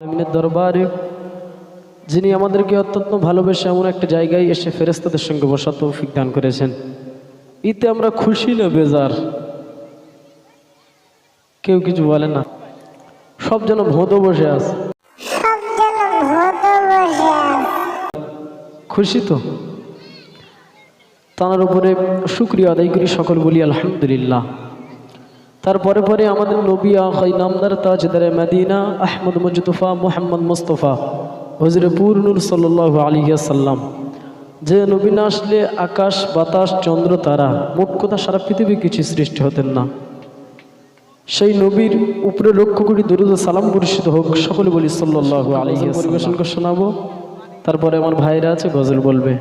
আলমিনের দরবারে যিনি আমাদেরকে অত্যন্ত ভালোবেসে এমন একটা জায়গায় এসে ফেরেস্তাদের সঙ্গে বসা তৌফিক দান করেছেন। ইতে আমরা খুশি না বেজার। কেউ কিছু বলে না। সব যেন ভোঁদো বসে আছে। সব যেন ভূত বসে আছে। খুশি তো? তার উপরে শুক্রিয়া আদায় করি সকল বলি আলহামদুলিল্লাহ। তারপরে পরে আমাদের নবী আখাই নামদার তাজদারে মদিনা আহমদ মজতুফা মোহাম্মদ মুস্তফা হজরে পুরনুর সাল্লাহ আলিয়াসাল্লাম যে নবী না আসলে আকাশ বাতাস চন্দ্র তারা মোট কথা সারা পৃথিবী কিছু সৃষ্টি হতেন না। সেই নবীর উপরে লক্ষ্য করি দরুদ সালাম পরিচিত হোক সকলে বলি সাল্লাহ আলিয়া পরিবেশন করে শোনাবো। তারপরে আমার ভাইরা আছে গজল বলবে।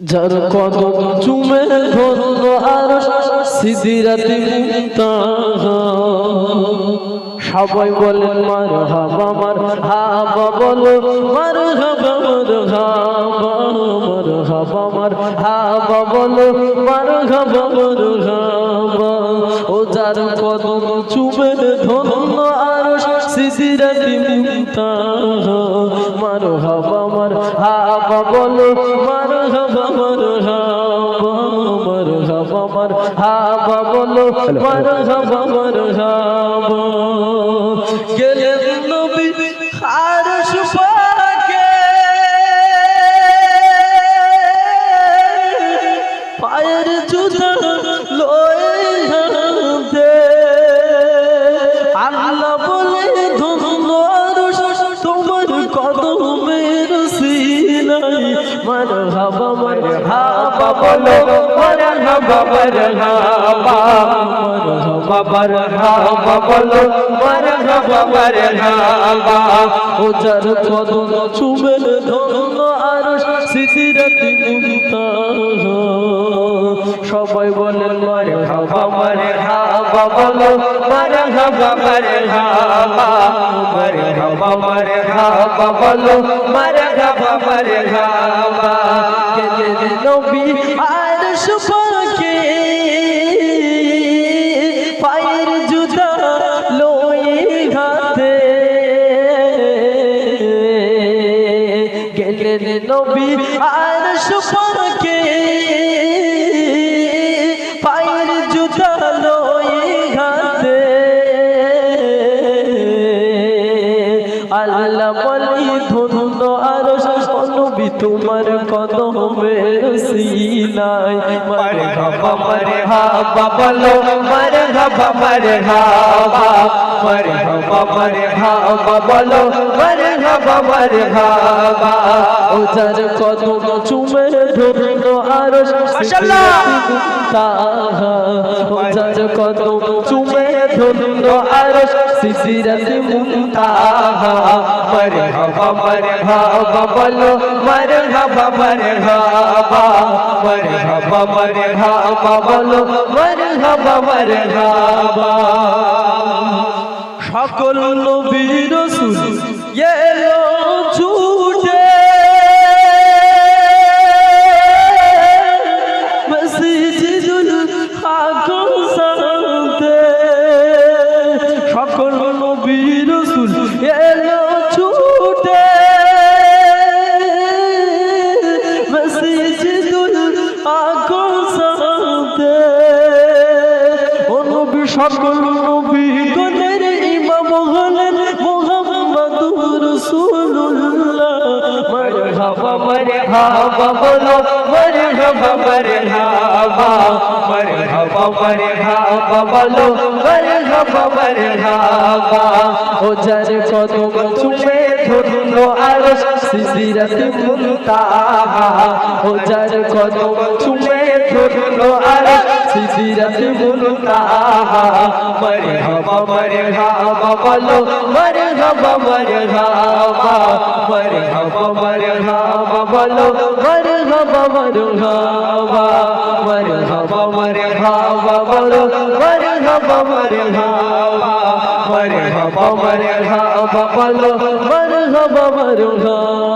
যার কদম চুমে ধরল আর মুনতাহা। সবাই বলেন মার হাবা হাবা বলো মার হাবা মার হাবা মার মার হাবা বলো মার হাবা ও যার কদম চুমে ধরল আর মুনতাহা। মার হাবা হাবা বলো মার হাবা হাবা মার হাবা বলো মার হাবা সিনাই মার হাবা মার হাবা বলো মার হাবা মার হাবা মার হাবা মার হাবা বলো মার হাবা মার হাবা ও যার কদম চুমে ধন্য আরশ সিদিরাতি মুনতাহা সবাই বলেন মারে হাবা বলো মারে হাবা মারে হাবা মারে হাবা বলো, মারে হাবা মারে হাবা নবী, আর সুপাকে পায়ের জুতা লয়ে হাতে। গেলেন নবী, আর সুপাকে তোমার কদমের সিনাই মারে হাবা মারে হাবা বলো মারে হাবা মারে হাবা মারে হাবা মারে হাবা বলো মারে হাবা মারে হাবা ও যার কদম চুমে ধরল মাশাআল্লাহ। তাহা চুমে সিসিরাতে মুনতাহা বলো বলো সকল সকল নবী গণের ইমাম হলেন মুহাম্মাদুর রাসূলুল্লাহ। মারহাবা মারহাবা বলো, মারহাবা মারহাবা। মারহাবা মারহাবা বলো, মারহাবা মারহাবা। ও যার কদম চুমে ধরলো আরশ সিজিরাতে মুনতাহা। ও যার কদম চুমে ধরলো আরশ সিজিরাতে মুনতাহা মারহাবা মারহাবা বলো মারহাবা মারহাবা মারহাবা মারহাবা বলো মারহাবা মারহাবা মারহাবা মারহাবা বলো মারহাবা মারহাবা মারহাবা মারহাবা বলো মারহাবা মারহাবা